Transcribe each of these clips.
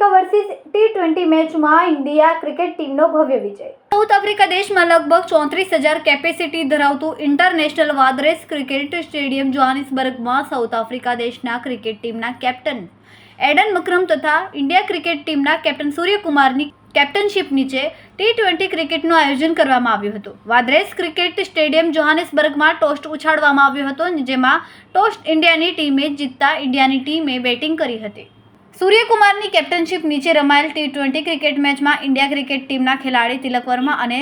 Africa versus T twenty મેચમાં India cricket ટીમનો ભવ્ય વિજય. સાઉથ આફ્રિકા દેશમાં લગભગ ચોત્રીસ હજાર કેપેસિટી ધરાવતું ઇન્ટરનેશનલ વાદરેસ ક્રિકેટ સ્ટેડિયમ જોહાનિસબર્ગમાં સાઉથ આફ્રિકા દેશના ક્રિકેટ ટીમના કેપ્ટન એડન મક્રમ તથા ઇન્ડિયા ક્રિકેટ ટીમના કેપ્ટન સૂર્યકુમારની કેપ્ટનશિપ નીચે ટી ટ્વેન્ટી ક્રિકેટનું આયોજન કરવામાં આવ્યું હતું. વાદ્રેસ ક્રિકેટ સ્ટેડિયમ જોહાનિસબર્ગમાં ટોસ્ટ ઉછાળવામાં આવ્યો હતો, જેમાં ટોસ્ટ ઇન્ડિયાની ટીમે જીતતા ઇન્ડિયાની ટીમે બેટિંગ કરી હતી. સૂર્યકુમારની કેપ્ટનશિપ નીચે રમાયેલ ટી ટ્વેન્ટી ક્રિકેટ મેચમાં ઇન્ડિયા ક્રિકેટ ટીમના ખેલાડી તિલક વર્મા અને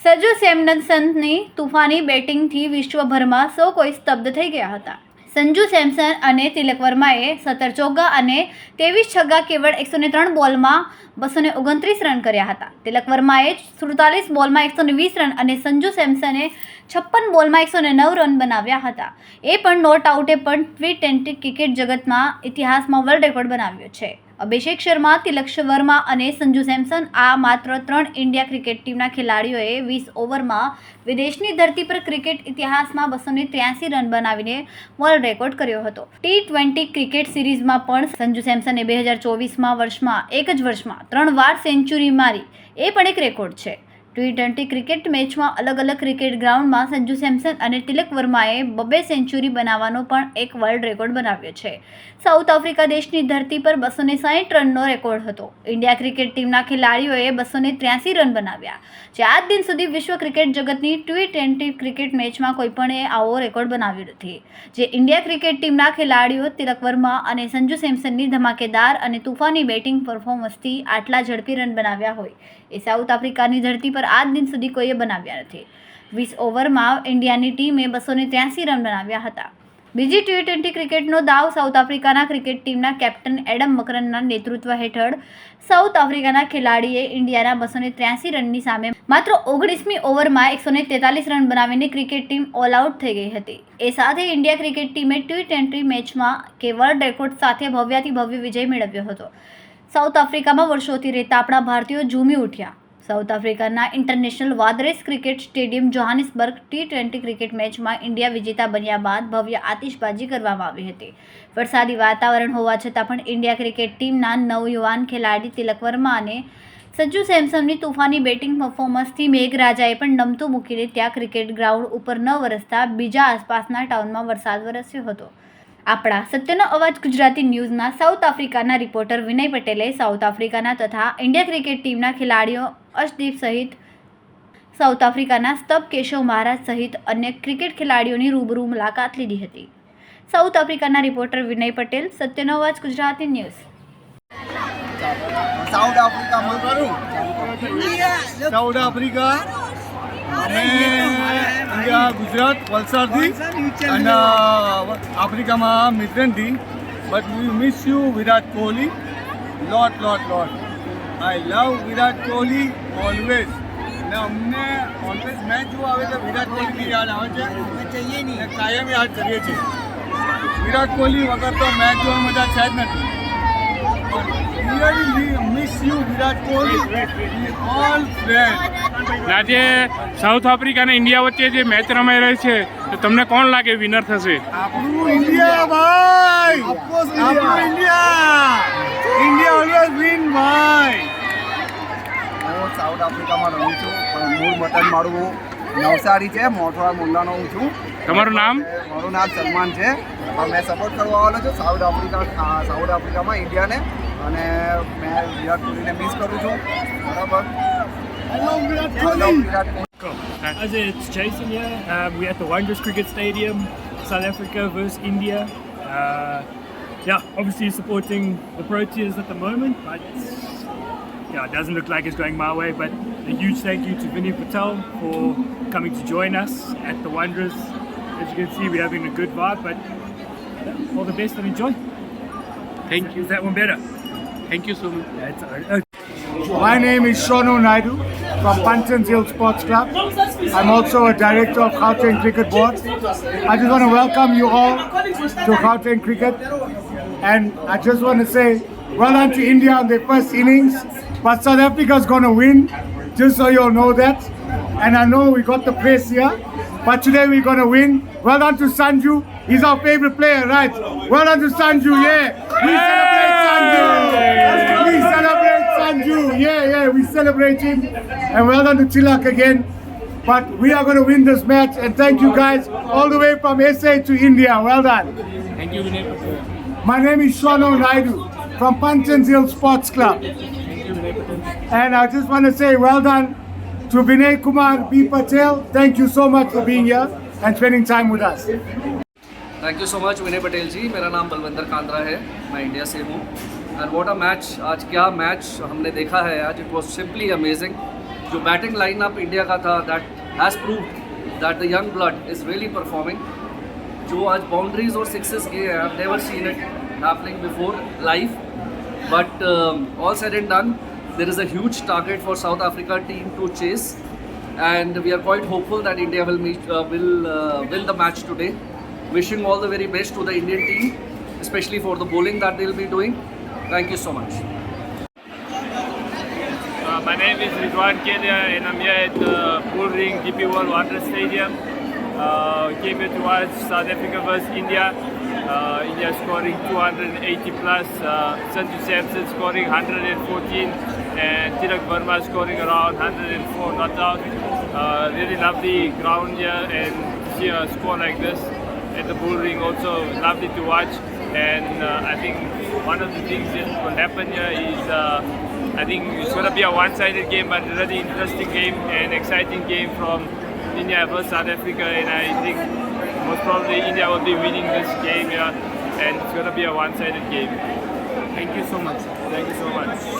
સજુ સેમનસનની તુફાની બેટિંગથી વિશ્વભરમાં સૌ કોઈ સ્તબ્ધ થઈ ગયા હતા. સંજુ સેમસન અને તિલક વર્માએ સત્તર ચોગ્ગા અને ત્રેવીસ છગ્ગા કેવળ એકસો ત્રણ બોલમાં બસો ઓગણત્રીસ રન કર્યા હતા. તિલક વર્માએ સુડતાલીસ બોલમાં એકસો ને વીસ રન અને સંજુ સેમસને છપ્પન બોલમાં એકસો ને નવ રન બનાવ્યા હતા. એ પણ નોટ આઉટે પણ ટ્વી ટ્વેન્ટી ક્રિકેટ જગતમાં ઇતિહાસમાં વર્લ્ડ રેકોર્ડ બનાવ્યો છે. અભિષેક શર્મા, તિલક વર્મા અને સંજુ સેમસન આ માત્ર ત્રણ ઇન્ડિયા ક્રિકેટ ટીમના ખેલાડીઓએ વીસ ઓવરમાં વિદેશની ધરતી પર ક્રિકેટ ઇતિહાસમાં બસો ત્ર્યાસી રન બનાવીને વર્લ્ડ રેકોર્ડ કર્યો હતો. ટી ટ્વેન્ટી ક્રિકેટ સિરીઝમાં પણ સંજુ સેમસને બે હજાર ચોવીસમાં વર્ષમાં, એક જ વર્ષમાં ત્રણ વાર સેન્ચુરી મારી, એ પણ એક રેકોર્ડ છે. ટી ટ્વેન્ટી ક્રિકેટ મેચમાં અલગ અલગ ક્રિકેટ ગ્રાઉન્ડમાં સંજુ સેમસન અને તિલક વર્માએ બબ્બે સેન્ચુરી બનાવવાનો પણ એક વર્લ્ડ રેકોર્ડ બનાવ્યો છે. સાઉથ આફ્રિકા દેશની ધરતી પર બસો ને સાહીઠ રનનો રેકોર્ડ હતો. ઇન્ડિયા ક્રિકેટ ટીમના ખેલાડીઓએ બસો ને ત્ર્યાસી રન બનાવ્યા. જે આજ દિન સુધી વિશ્વ ક્રિકેટ જગતની ટી ટ્વેન્ટી ક્રિકેટ મેચમાં કોઈપણે આવો રેકોર્ડ બનાવ્યો નથી. જે ઇન્ડિયા ક્રિકેટ ટીમના ખેલાડીઓ તિલક વર્મા અને સંજુ સેમસનની ધમાકેદાર અને તુફાની બેટિંગ પરફોર્મન્સથી આટલા ઝડપી રન બનાવ્યા હોય. એ સાઉથ આફ્રિકાની ધરતી પર આજ દિન સુધી કોઈએ બનાવ્યા નથી. વીસ ઓવરમાં ઇન્ડિયાની ટીમે બસો ત્યાસી રન બનાવ્યા હતા. બીજી ટી ટ્વેન્ટી ક્રિકેટનો દાવ સાઉથ આફ્રિકાના ક્રિકેટ ટીમના કેપ્ટન એડમ મકરનના નેતૃત્વ હેઠળ સાઉથ આફ્રિકાના ખેલાડીએ ઇન્ડિયાના બસો ને ત્ર્યાસી રનની સામે માત્ર ઓગણીસમી ઓવરમાં એકસો ને તેતાલીસ રન બનાવીને ક્રિકેટ ટીમ ઓલ આઉટ થઈ ગઈ હતી. એ સાથે ઇન્ડિયા ક્રિકેટ ટીમે ટી ટ્વેન્ટી મેચમાં કે વર્લ્ડ રેકોર્ડ સાથે ભવ્યાથી ભવ્ય વિજય મેળવ્યો હતો. સાઉથ આફ્રિકામાં વર્ષોથી રહેતા આપણા ભારતીયો ઝૂમી ઉઠ્યા. સાઉથ આફ્રિકાના international Wanderers cricket stadium Johannesburg T twenty cricket મેચમાં ઇન્ડિયા વિજેતા બન્યા બાદ ભવ્ય આતિશબાજી કરવામાં આવી હતી. વરસાદી વાતાવરણ હોવા છતાં પણ ઇન્ડિયા ક્રિકેટ ટીમના નવયુવાન ખેલાડી તિલક વર્મા અને સંજુ સેમસનની તોફાની બેટિંગ પરફોર્મન્સથી મેઘરાજાએ પણ નમતું મૂકીને ત્યાં ક્રિકેટ ગ્રાઉન્ડ ઉપર ન વરસતા બીજા આસપાસના ટાઉનમાં વરસાદ વરસ્યો હતો. આપણા સત્યનો અવાજ ગુજરાતી ન્યૂઝના સાઉથ આફ્રિકાના રિપોર્ટર વિનય પટેલે સાઉથ આફ્રિકાના તથા ઇન્ડિયા ક્રિકેટ ટીમના ખેલાડીઓ અર્શદીપ સહિત સાઉથ આફ્રિકાના સ્તબ કેશવ મહારાજ સહિત અન્ય ક્રિકેટ ખેલાડીઓની રૂબરૂ મુલાકાત લીધી હતી. સાઉથ આફ્રિકાના રિપોર્ટર વિનય પટેલ, સત્યનો અવાજ, ગુજરાતી ન્યૂઝ. સાઉથ આફ્રિકામાં સાઉથ આફ્રિકા અને ગુજરાત, વલસાડથી અને આફ્રિકામાં મિત્રનથી. But we miss you Virat Kohli. Lot lot lot I love Virat Kohli always ને અમને ઓલવેઝ મેચ જો આવે તો વિરાટ કોહલીની યાદ આવે છે. ને કાયમ યાદ કરીએ છીએ. વિરાટ કોહલી વગર તો મેચ જોવાની મજા છે જ નથી. really miss you Virat Kohli. All all આજે સાઉથ આફ્રિકા અને ઇન્ડિયા વચ્ચે જે મેચ રમાઈ રહી છે તો તમને કોણ લાગે વિનર થશે? આપણું ઇન્ડિયા ભાઈ! આપણું ઇન્ડિયા. ઇન્ડિયા! ઓલવેઝ વિન વતન મારું નવસારી છે મોઠવા મુલ્લાનો હું છું તમારું નામ મારું નામ સલમાન છે પણ મેં સપોર્ટ કરવા વાળો છું સાઉથ આફ્રિકા આ સાઉથ આફ્રિકામાં ઇન્ડિયાને અને મેં વિરાટ કોહલીને મિસ કરું છું બરાબર આઈ love Virat I love Kohli Virat Kohli As it's Jason here. Um, we're at the Wanderers Cricket Stadium, South Africa versus India. Uh, yeah, obviously supporting the Proteas at the moment, but yeah, it doesn't look like it's going my way. But a huge thank you to Vinny Patel for coming to join us at the Wanderers. As you can see, we're having a good vibe, but yeah, all the best and enjoy. Thank is, you. Is that one better? Thank you so much. My name is Shonu Naidu from Pantons Hill Sports Club. I'm also a director of Gauteng Cricket Board. I just want to welcome you all to Gauteng Cricket. And I just want to say well done to India on their first innings. But South Africa's going to win, just so you all know that. And I know we got the place here, but today we're going to win. Well done to Sanju. He's our favorite player, right? Well done to Sanju, yeah. We celebrate Sanju. We celebrate Sanju. Yeah, yeah, we celebrate him. And well done to Tilak again. But we are going to win this match. And thank you guys all the way from SA to India. Well done. Thank you. My name is Shono Naidu from Panchan's Hill Sports Club. And I just want to say well done to Vinay Kumar, B. Patel. Thank you so much for being here and spending time with us. Thank you so much Vinay Patel ji मेरा नाम बलविंदर कांद्रा है मैं India से हूँ and what a match आज क्या match हमने देखा है आज इट वॉज़ सिंपली अमेजिंग जो बैटिंग लाइनअप इंडिया का था that has prove that the young blood is really performing जो आज बाउंड्रीज और सिक्सेस गए हैं never seen it happening before live but all said and done there is a huge target for South Africa team to chase and we are quite hopeful that India will meet, uh, will uh, win the match today. Wishing all the very best to the Indian team, especially for the bowling that they'll be doing. Thank you so much. Uh, my name is Ridwan Kedia and I'm here at the Bullring DP World Water Stadium. Uh, came here to watch South Africa versus India. Uh, India scoring 280 plus, uh, Sanju Samson scoring 114 and Tilak Verma scoring around 104 not out. Uh, really lovely ground here and see a score like this at the Bull Ring also lovely to watch and uh, I think one of the things that will happen here is uh, I think it's going to be a one-sided game but a really interesting game and exciting game from India versus South Africa, and I think most probably India will be winning this game here, and it's gonna be a one-sided game. Thank you so much. Thank you so much.